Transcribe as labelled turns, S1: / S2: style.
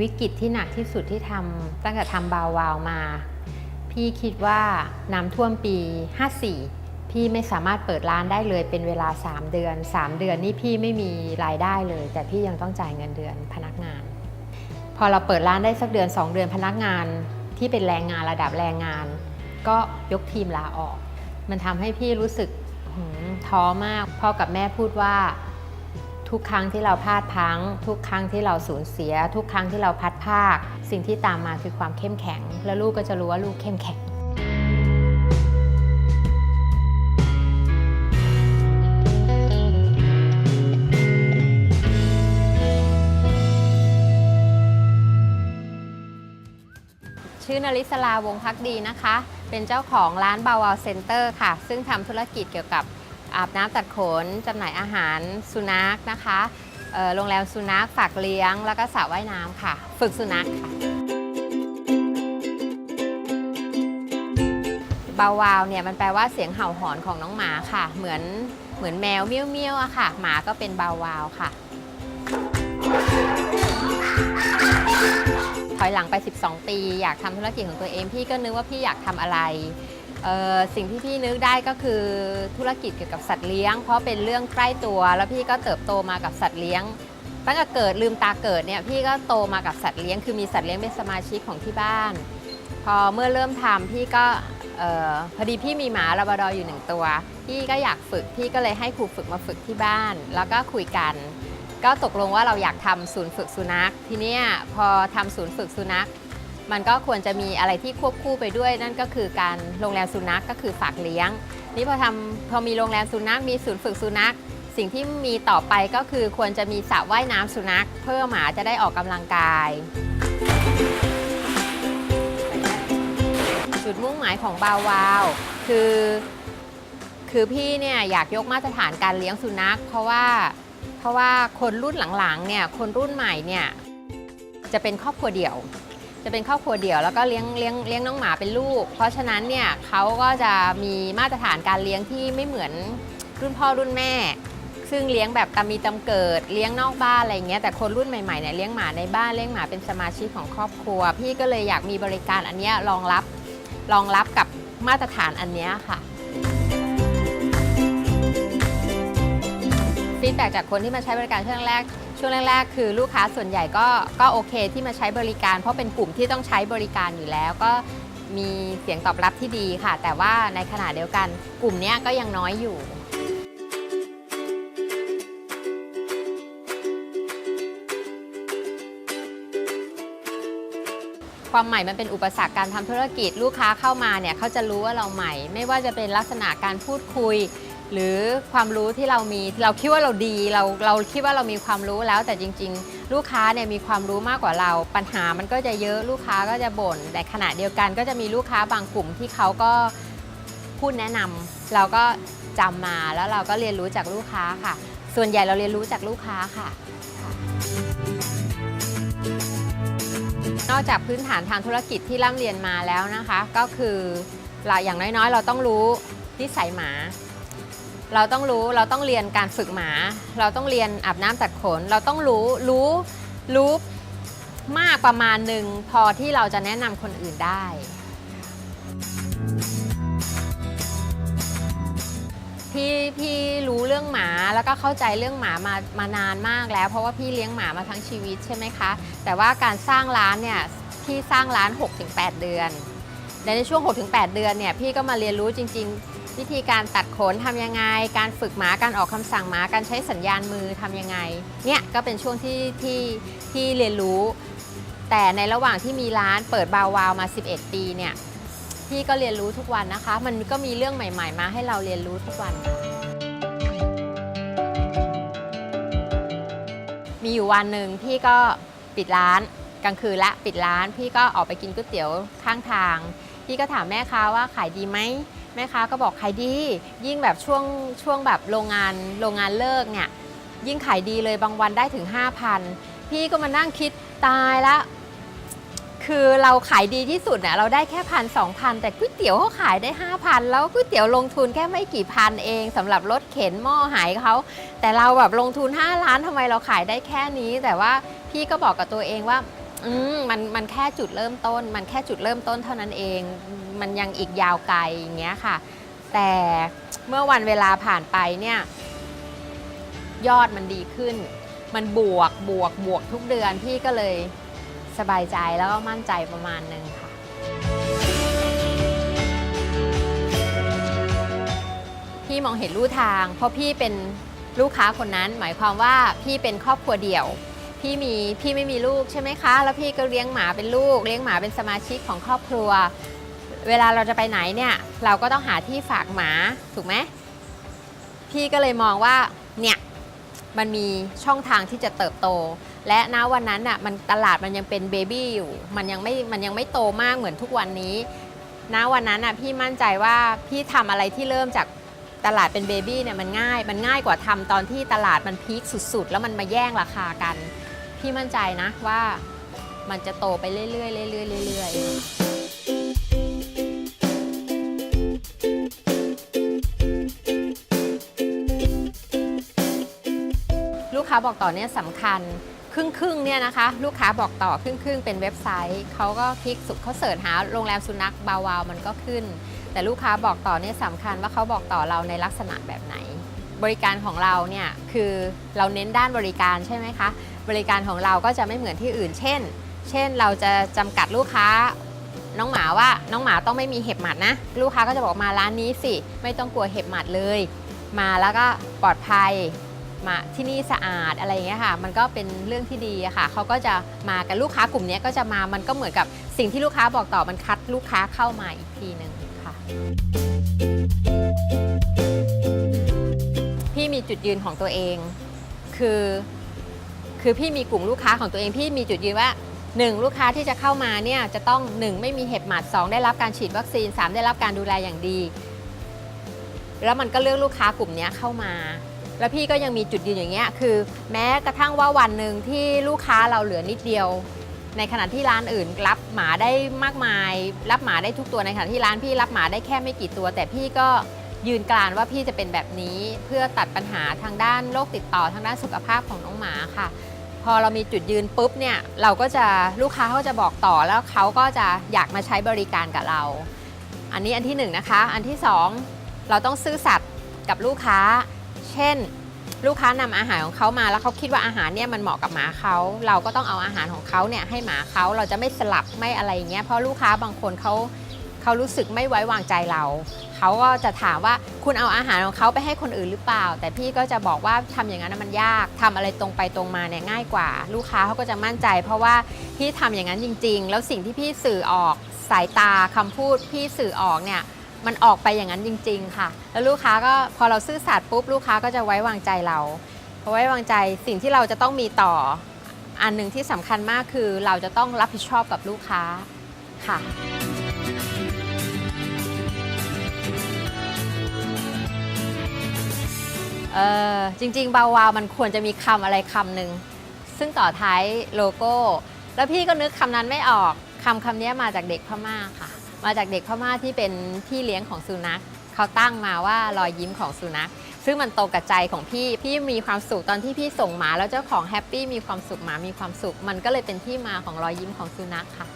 S1: วิกฤตที่หนักที่สุดที่ทำตั้งแต่ทำบาวาวมา พี่คิดว่าน้ำท่วมปี 54 พี่ไม่สามารถเปิดร้านได้เลยเป็นเวลา 3 เดือน 3 เดือนนี่พี่ไม่มีรายได้เลย แต่พี่ยังต้องจ่ายเงินเดือนพนักงาน พอเราเปิดร้านได้สักเดือน 2 เดือนพนักงานที่เป็นแรงงานระดับแรงงาน ก็ยกทีมลาออก มันทำให้พี่รู้สึกท้อมากพ่อกับแม่พูดว่า ทุกครั้งที่เราพลาดพัง ทุกครั้งที่เราสูญเสีย ทุกครั้งที่เราพัดภาค สิ่งที่ตามมาคือความเข้มแข็ง แล้วลูกก็จะรู้ว่าลูกเข้มแข็งชื่อนริศลาวงพักดีนะคะ เป็นเจ้าของร้านบาวาวเซ็นเตอร์ค่ะ ซึ่งทำธุรกิจเกี่ยวกับ อาบน้ำตัดขนจำหน่ายอาหารสุนัขนะคะโรงแรมสุนัขฝากเลี้ยง แล้วก็สระว่ายน้ำค่ะ ฝึกสุนัขค่ะบาวาวเนี่ยมันแปลว่าเสียงเห่าหอนของน้องหมาค่ะ เหมือนเหมือนแมวเมี้ยวเมียวอะค่ะ หมาก็เป็นบาวาวค่ะถอยหลังไป 12 ปี อยากทำธุรกิจของตัวเองพี่ก็นึกว่าพี่อยากทำอะไร สิ่งที่พี่นึกได้ก็คือธุรกิจเกี่ยวกับสัตว์เลี้ยง เพราะเป็นเรื่องใกล้ตัว แล้วพี่ก็เติบโตมากับสัตว์เลี้ยง ตั้งแต่เกิดลืมตาเกิดเนี่ยพี่ก็โตมากับสัตว์เลี้ยง คือมีสัตว์เลี้ยงเป็นสมาชิกของที่บ้าน พอเมื่อเริ่มทำพี่ก็พอดีพี่มีหมาลาบราดอร์อยู่หนึ่งตัว พี่ก็อยากฝึกพี่ก็เลยให้ครูฝึกมาฝึกที่บ้าน แล้วก็คุยกัน ก็ตกลงว่าเราอยากทำศูนย์ฝึกสุนัข ทีเนี้ยพอทำศูนย์ฝึกสุนัข มันก็ควรจะมีอะไรที่ควบคู่ไปด้วย นั่นก็คือการโรงแรมสุนัขก็คือฝากเลี้ยง นี่พอทำพอมีโรงแรมสุนัขมีศูนย์ฝึกสุนัข สิ่งที่มีต่อไปก็คือควรจะมีสระว่ายน้ำสุนัข เพื่อหมาจะได้ออกกำลังกาย จุดมุ่งหมายของบาวาว คือคือพี่เนี่ยอยากยกมาตรฐานการเลี้ยงสุนัข เพราะว่าเพราะว่าคนรุ่นหลังๆเนี่ยคนรุ่นใหม่เนี่ยจะเป็นครอบครัวเดี่ยว จะเป็นครอบครัวเดี่ยวแล้วก็เลี้ยงเลี้ยงเลี้ยงน้องหมาเป็นลูก เพราะฉะนั้นเนี่ยเขาก็จะมีมาตรฐานการเลี้ยงที่ไม่เหมือนรุ่นพ่อรุ่นแม่ ซึ่งเลี้ยงแบบตามมีตำเกิด เลี้ยงนอกบ้านอะไรเงี้ยแต่คนรุ่นใหม่ๆเนี่ยเลี้ยงหมาในบ้านเลี้ยงหมาเป็นสมาชิกของครอบครัว พี่ก็เลยอยากมีบริการอันเนี้ยรองรับรองรับกับมาตรฐานอันเนี้ยค่ะฟีดแบ็กจากคนที่มาใช้บริการช่วงแรก ช่วงแรกๆ คือลูกค้าส่วนใหญ่ก็ก็โอเคที่มาใช้บริการ เพราะเป็นกลุ่มที่ต้องใช้บริการอยู่แล้วก็มีเสียงตอบรับที่ดีค่ะ แต่ว่าในขณะเดียวกัน กลุ่มนี้ก็ยังน้อยอยู่ ความใหม่มันเป็นอุปสรรคการทำธุรกิจ ลูกค้าเข้ามาเนี่ยเขาจะรู้ว่าเราใหม่ ไม่ว่าจะเป็นลักษณะการพูดคุย หรือความรู้ที่เรามีเราคิดว่าเราดีเราเราคิดว่าเรามีความรู้แล้วแต่จริง ๆ ลูกค้าเนี่ยมีความรู้มากกว่าเรา ปัญหามันก็จะเยอะลูกค้าก็จะบ่น แต่ขณะเดียวกันก็จะมีลูกค้าบางกลุ่มที่เขาก็พูดแนะนำเราก็จำมาแล้วเราก็เรียนรู้จากลูกค้าค่ะ ส่วนใหญ่เราเรียนรู้จากลูกค้าค่ะนอกจากพื้นฐานทางธุรกิจที่ร่ำเรียนมาแล้วนะคะ ก็คือเราอย่างน้อยๆ เราต้องรู้นิสัยหมา เราต้องรู้เราต้องเรียนการฝึกหมา เราต้องเรียนอาบน้ำตัดขน เราต้องรู้รู้รู้มากประมาณหนึ่งพอที่เราจะแนะนำคนอื่นได้ พี่พี่รู้เรื่องหมาแล้วก็เข้าใจเรื่องหมามามานานมากแล้ว เพราะว่าพี่เลี้ยงหมามาทั้งชีวิตใช่ไหมคะ แต่ว่าการสร้างร้านเนี่ยพี่สร้างร้าน 6-8 เดือนและในช่วง 6-8 เดือนเนี่ยพี่ก็มาเรียนรู้จริง ๆ วิธีการตัดขนทำยังไง การฝึกหมาการออกคำสั่งหมาการใช้สัญญาณมือทำยังไง เนี่ยก็เป็นช่วงที่ที่ที่เรียนรู้ แต่ในระหว่างที่มีร้านเปิดบาวาวมา 11 ปีเนี่ยพี่ก็เรียนรู้ทุกวันนะคะ มันก็มีเรื่องใหม่ ๆ มาให้เราเรียนรู้ทุกวันค่ะมีอยู่วันหนึ่งพี่ก็ปิดร้านกลางคืนละปิดร้าน พี่ก็ออกไปกินก๋วยเตี๋ยวข้างทาง พี่ก็ถามแม่ค้าว่าขายดีไหม แม่ค้าก็บอกขายดี ยิ่งแบบช่วงช่วงแบบโรงงานโรงงานเลิกเนี่ยยิ่งขายดีเลยบางวันได้ถึง 5,000 พี่ก็มานั่งคิดตายละคือเราขายดีที่สุดเนี่ยเราได้แค่พันสองพันแต่ก๋วยเตี๋ยวเขาขายได้ 5,000 แล้วก๋วยเตี๋ยวลงทุนแค่ไม่กี่พันเองสำหรับรถเข็นหม้อหายเขา แต่เราแบบลงทุน 5 ล้านทำไมเราขายได้แค่นี้ แต่ว่าพี่ก็บอกกับตัวเองว่า อืมมันมันแค่จุดเริ่มต้น มันแค่จุดเริ่มต้นเท่านั้นเอง มันยังอีกยาวไกลอย่างเงี้ยค่ะ แต่เมื่อวันเวลาผ่านไปเนี่ยยอดมันดีขึ้น มันบวกบวกบวกทุกเดือนพี่ก็เลยสบายใจแล้วก็มั่นใจประมาณหนึ่งค่ะ พี่มองเห็นลู่ทาง เพราะพี่เป็นลูกค้าคนนั้น หมายความว่าพี่เป็นครอบครัวเดี่ยว พี่มีพี่ไม่มีลูกใช่ไหมคะ แล้วพี่ก็เลี้ยงหมาเป็นลูก เลี้ยงหมาเป็นสมาชิกของครอบครัว เวลาเราจะไปไหนเนี่ย เราก็ต้องหาที่ฝากหมาถูกไหมพี่ก็เลยมองว่าเนี่ยมันมีช่องทางที่จะเติบโต และณวันนั้นน่ะมันตลาดมันยังเป็นเบบี้อยู่มันยังไม่มันยังไม่โตมากเหมือนทุกวันนี้ณวันนั้นน่ะพี่มั่นใจว่าพี่ทำอะไรที่เริ่มจากตลาดเป็นเบบี้เนี่ยมันง่าย มันง่ายกว่าทำตอนที่ตลาดมันพีคสุดๆ แล้วมันมาแย่งราคากัน พี่มั่นใจนะว่ามันจะโตไปเรื่อยๆเรื่อยๆเรื่อยๆ ค้าบอกต่อเนี่ยสำคัญครึ่งครึ่งเนี่ยนะคะ ลูกค้าบอกต่อครึ่งครึ่งเป็นเว็บไซต์เขาก็คลิกสุดเขาเสิร์ชหาโรงแรมสุนัขบาวาวมันก็ขึ้น แต่ลูกค้าบอกต่อเนี่ยสำคัญว่าเขาบอกต่อเราในลักษณะแบบไหน บริการของเราเนี่ยคือเราเน้นด้านบริการใช่ไหมคะ บริการของเราก็จะไม่เหมือนที่อื่น เช่น เช่นเราจะจำกัดลูกค้าน้องหมาว่าน้องหมาต้องไม่มีเห็บหมัดนะ ลูกค้าก็จะบอกมาร้านนี้สิ ไม่ต้องกลัวเห็บหมัดเลย มาแล้วก็ปลอดภัย มาที่นี่สะอาดอะไรอย่างเงี้ยค่ะ มันก็เป็นเรื่องที่ดีอะค่ะเขาก็จะมากันลูกค้ากลุ่มเนี้ยก็จะมามันก็เหมือนกับสิ่งที่ลูกค้าบอกต่อมันคัดลูกค้าเข้ามาอีกทีหนึ่งค่ะ พี่มีจุดยืนของตัวเอง คือ คือพี่มีกลุ่มลูกค้าของตัวเอง พี่มีจุดยืนว่า 1. ลูกค้าที่จะเข้ามาเนี่ยจะต้อง 1. ไม่มีเห็บหมัด 2. ได้รับการฉีดวัคซีน 3. ได้รับการดูแลอย่างดี แล้วมันก็เลือกลูกค้ากลุ่มนี้เข้ามา แล้วพี่ก็ยังมีจุดยืนอย่างเงี้ยคือ แม้กระทั่งว่าวันหนึ่งที่ลูกค้าเราเหลือนิดเดียว ในขณะที่ร้านอื่นรับหมาได้มากมาย รับหมาได้ทุกตัวในขณะที่ร้านพี่รับหมาได้แค่ไม่กี่ตัว แต่พี่ก็ยืนกรานว่าพี่จะเป็นแบบนี้ เพื่อตัดปัญหาทางด้านโรคติดต่อทางด้านสุขภาพของน้องหมาค่ะ พอเรามีจุดยืนปุ๊บเนี่ยเราก็จะลูกค้าเขาจะบอกต่อแล้วเขาก็จะอยากมาใช้บริการกับเรา อันนี้อันที่หนึ่งนะคะอันที่สองเราต้องซื่อสัตย์กับลูกค้า ช่น ลูกค้านำอาหารของเขามาแล้วเขาคิดว่าอาหารเนี่ยมันเหมาะกับหมาเขาเราก็ต้องเอาอาหารของเขาเนี่ยให้หมาเขาเราจะไม่สลับไม่อะไรอย่างเงี้ยเพราะลูกค้าบางคนเขาเขารู้สึกไม่ไว้วางใจเรา เขาก็จะถามว่าคุณเอาอาหารของเขาไปให้คนอื่นหรือเปล่า แต่พี่ก็จะบอกว่าทำอย่างนั้นมันยากทำอะไรตรงไปตรงมาเนี่ยง่ายกว่า ลูกค้าเขาก็จะมั่นใจ เพราะว่าพี่ทำอย่างนั้นจริง ๆ แล้วสิ่งที่พี่สื่อออกสายตาคำพูดพี่สื่อออกเนี่ย มันออกไปอย่างนั้นจริง ๆ ค่ะ แล้วลูกค้าก็พอเราซื่อสัตย์ปุ๊บลูกค้าก็จะไว้วางใจเราพอไว้วางใจสิ่งที่เราจะต้องมีต่อ อันหนึ่งที่สำคัญมากคือเราจะต้องรับผิดชอบกับลูกค้าค่ะเออจริงๆเบาวาวมันควรจะมีคำอะไรคำหนึ่งซึ่งต่อท้ายโลโก้ แล้วพี่ก็นึกคำนั้นไม่ออกคำคำนี้มาจากเด็กพม่าค่ะ มาจากเด็กพม่าที่เป็นพี่เลี้ยงของสุนัขเขาตั้งมาว่ารอยยิ้มของสุนัข ซึ่งมันตรงกับใจของพี่พี่มีความสุขตอนที่พี่ส่งหมาแล้วเจ้าของแฮปปี้มีความสุขหมามีความสุข มันก็เลยเป็นที่มาของรอยยิ้มของสุนัขค่ะ